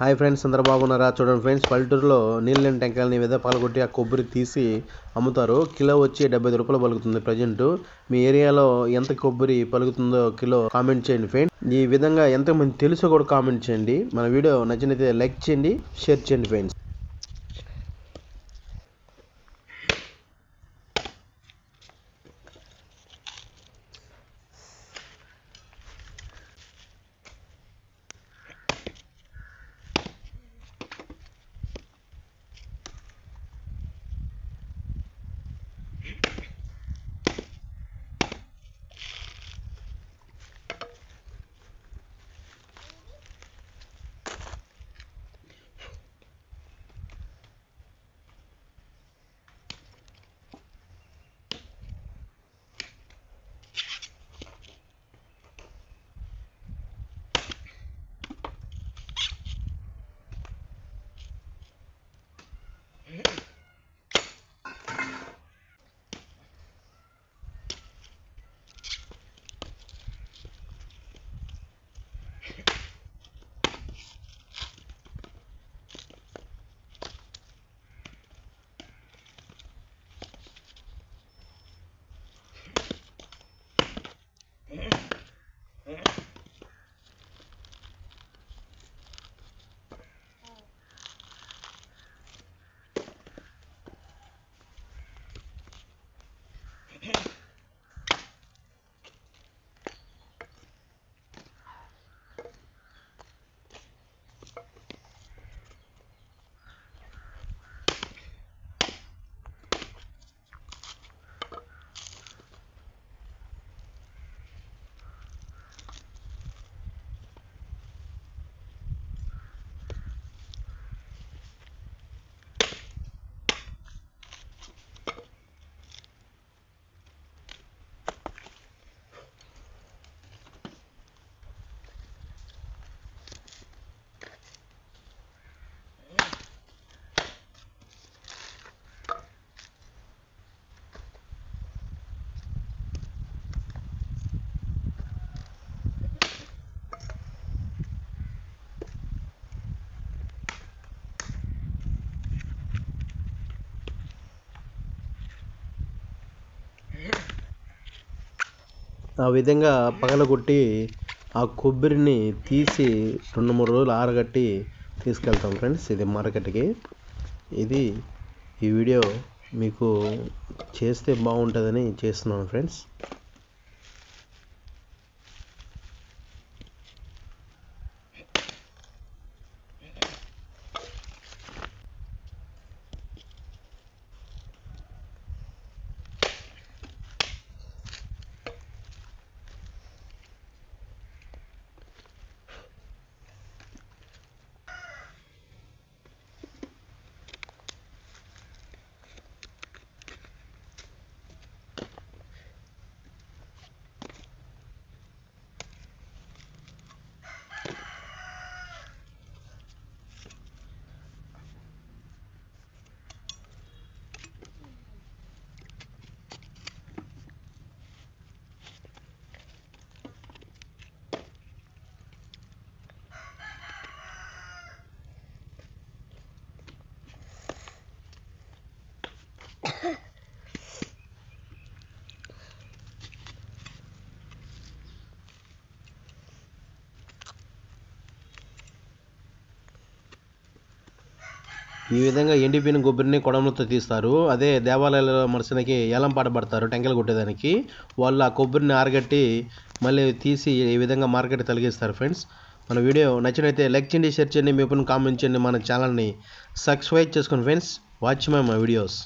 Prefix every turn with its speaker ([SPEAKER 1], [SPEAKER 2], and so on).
[SPEAKER 1] Hi friends అందరు బాగున్నారా? చూడండి ఫ్రెండ్స్ పల్లెటూరులో నీళ్ళని టెంకాయలని ఈ విధంగా ఆ కొబ్బరి తీసి అమ్ముతారు. కిలో వచ్చి డెబ్బై రూపాయలు పలుకుతుంది ప్రజెంట్. మీ ఏరియాలో ఎంత కొబ్బరి పలుకుతుందో కిలో కామెంట్ చేయండి ఫ్రెండ్స్. ఈ విధంగా ఎంతమంది తెలుసో కూడా కామెంట్ చేయండి. మన వీడియో నచ్చినైతే లైక్ చేయండి షేర్ చేయండి ఫ్రెండ్స్. ఆ విధంగా పగలగొట్టి ఆ కొబ్బరిని తీసి రెండు మూడు రోజులు ఆరగట్టి తీసుకెళ్తాం ఫ్రెండ్స్. ఇది మార్కెట్కి. ఇది ఈ వీడియో మీకు చేస్తే బాగుంటుందని చేస్తున్నాను ఫ్రెండ్స్. ఈ విధంగా ఎండిపోయిన కొబ్బరిని కొడమలతో తీస్తారు. అదే దేవాలయాల మరుసనికి ఏలం పాట పడతారు టెంకలు కొట్టేదానికి. వాళ్ళు ఆ కొబ్బరిని ఆరగట్టి మళ్ళీ తీసి ఈ విధంగా మార్కెట్ తొలగిస్తారు ఫ్రెండ్స్. మన వీడియో నచ్చినైతే లైక్ చేయండి షేర్ చేయండి మీ ఒపీనియన్ కామెంట్ చేయండి మన ఛానల్ని సబ్స్క్రైబ్ చేసుకోండి friends. Watch my my videos.